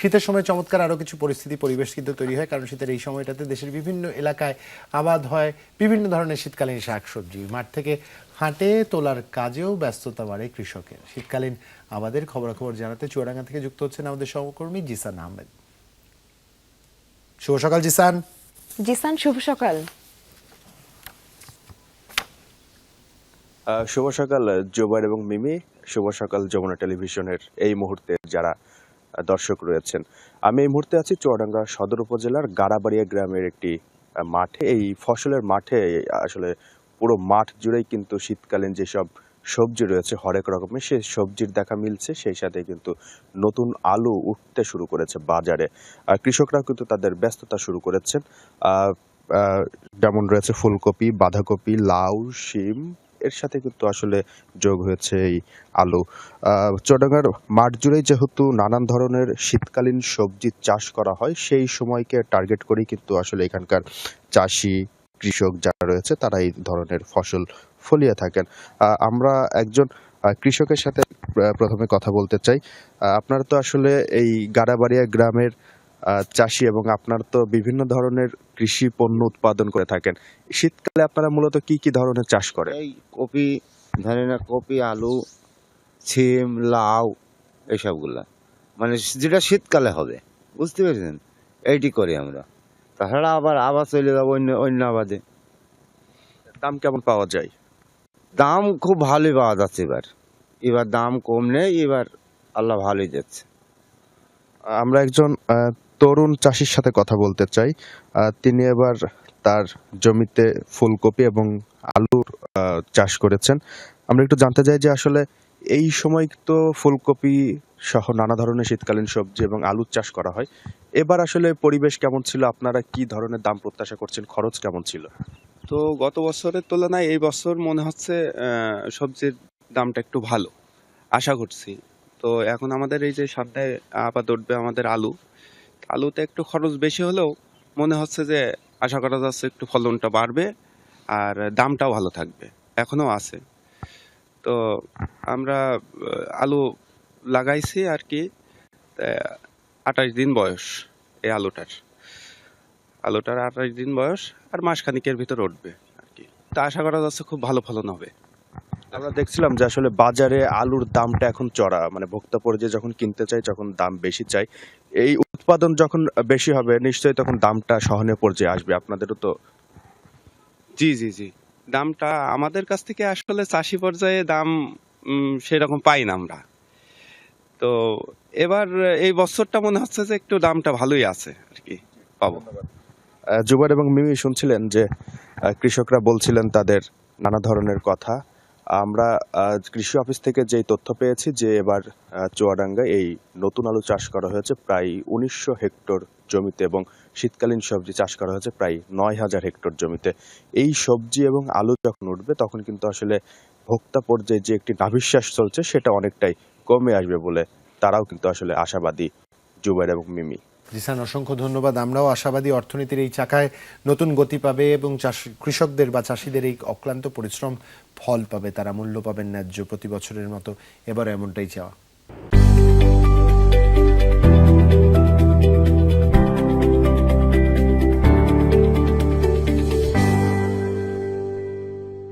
শীতের সময় চমৎকার আরও কিছু পরিস্থিতি পরিবেশ কিন্তু তৈরি হয় কারণ শীতের এই সময়টাতে দেশের বিভিন্ন এলাকায় আবাদ হয় বিভিন্ন ধরনের শীতকালীন শাকসবজি। মাঠ থেকে হাটে তোলার কাজেও ব্যস্ততা বাড়ে কৃষকের। শীতকালীন আবাদের খবরাখবর জানাতে চুয়াডাঙ্গা থেকে যুক্ত হচ্ছেন আমাদের সহকর্মী জিসান আহমেদ। শুভ সকাল জিসান। জিসান শুভ সকাল। আহ, শুভ সকাল জোবার এবং মিমি। শুভ সকাল যমুনা টেলিভিশনের এই মুহূর্তে যারা দর্শক রয়েছেন। আমি এই মুহূর্তে আছি চুয়াডাঙ্গা সদর উপজেলার গাড়াবাড়িয়া গ্রামের একটি মাঠে। এই ফসলের মাঠে আসলে পুরো মাঠ জুড়েই কিন্তু শীতকালীন যেসব সবজি রয়েছে, হরেক রকমের, সেই সবজির দেখা মিলছে। সেই সাথে কিন্তু নতুন আলু উঠতে শুরু করেছে বাজারে। কৃষকরা কিন্তু তাদের ব্যস্ততা শুরু করেছেন। যেমন রয়েছে ফুলকপি, বাঁধাকপি, লাউ, শিম এর সাথে কিন্তু আসলে যোগ হয়েছে এই আলু। চুয়াডাঙ্গার মাঠ জুড়েই যেহেতু নানান ধরনের শীতকালীন সবজি চাষ করা হয়, সেই সময়কে টার্গেট করেই কিন্তু আসলে এখানকার চাষি, কৃষক যারা রয়েছে, তারা এই ধরনের ফসল ফলিয়ে থাকেন। আমরা একজন কৃষকের সাথে প্রথমে কথা বলতে চাই। আপনারা তো আসলে এই গাড়াবাড়িয়া গ্রামের চাষি এবং আপনার তো বিভিন্ন ধরনের কৃষি পণ্য উৎপাদন করে থাকেন। শীতকালে আপনারা মূলত কি কি ধরনের চাষ করেন? এই কপি ধরেন কপি আলু সিম লাউ এইসবগুলা। মানে যেটা শীতকালে হবে বুঝতে পেরেছেন? এইটি করি আমরা। তাছাড়া আবার আবার চলে যাব অন্য অন্য আবাদে। দাম কেমন পাওয়া যায়? দাম খুব ভালোই পাওয়া যাচ্ছে এবার। এবার দাম কম নেই এবার আল্লাহ ভালোই যাচ্ছে আমরা একজন তরুণ চাষির সাথে কথা বলতে চাই। তিনি এবার তার জমিতে ফুলকপি এবং আলুর চাষ করেছেন। আমরা একটু জানতে চাই যে আসলে এই সময় তো ফুলকপি সহ নানা ধরনের শীতকালীন সবজি এবং আলুর চাষ করা হয়। এবার আসলে পরিবেশ কেমন ছিল? আপনারা কি ধরনের দাম প্রত্যাশা করছেন? খরচ কেমন ছিল? তো গত বছরের তুলনায় এই বছর মনে হচ্ছে সবজির দামটা একটু ভালো, আশা করছি। তো এখন আমাদের এই যে সামনে আপাত উঠবে আমাদের আলু আলুতে একটু খরচ বেশি হলেও মনে হচ্ছে যে আশা করা যাচ্ছে একটু ফলনটা বাড়বে আর দামটাও ভালো থাকবে এখনও আছে। তো আমরা আলু লাগাইছি আর কি আঠাশ দিন বয়স এই আলুটার। আলুটার আঠাশ দিন বয়স আর মাসখানিকের ভিতর উঠবে আর কি। তা আশা করা যাচ্ছে খুব ভালো ফলন হবে। আমরা দেখছিলাম যে আসলে বাজারে আলুর দামটা এখন চড়া। মানে ভোক্তা পর্যায়ে যখন কিনতে চাই যখন দাম বেশি চাই এই উৎপাদন যখন বেশি হবে নিশ্চয়ই তখন দামটা সহনীয় পর্যায়ে আসবে। আপনাদেরও তো জি জি জি। দামটা আমাদের কাছ থেকে আসলে চাষি পর্যায়ে দাম সেরকম পাই না আমরা। তো এবার এই বছরটা মনে হচ্ছে যে একটু দামটা ভালোই আছে আর কি পাবো। জুবার এবং মিমি শুনছিলেন যে কৃষকরা বলছিলেন তাদের নানা ধরনের কথা। আমরা কৃষি অফিস থেকে যে তথ্য পেয়েছি যে এবার চুয়াডাঙ্গায় এই নতুন আলু চাষ করা হয়েছে প্রায় উনিশশো হেক্টর জমিতে এবং শীতকালীন সবজি চাষ করা হয়েছে প্রায় নয় হাজার হেক্টর জমিতে। এই সবজি এবং আলু যখন উঠবে, তখন কিন্তু আসলে ভোক্তা পর্যায়ে যে একটি নাভিশ্বাস চলছে, সেটা অনেকটাই কমে আসবে বলে তারাও কিন্তু আসলে আশাবাদী জুবাইর এবং মিমি। জিসান অসংখ্য ধন্যবাদ। আমরাও আশাবাদী অর্থনীতির এই চাকায় নতুন গতি পাবে এবং চাষ কৃষকদের বা চাষিদের এই অক্লান্ত পরিশ্রম ফল পাবে। তারা মূল্য পাবেন ন্যায্য প্রতি বছরের মতো। এবার এমনটাই চাওয়া।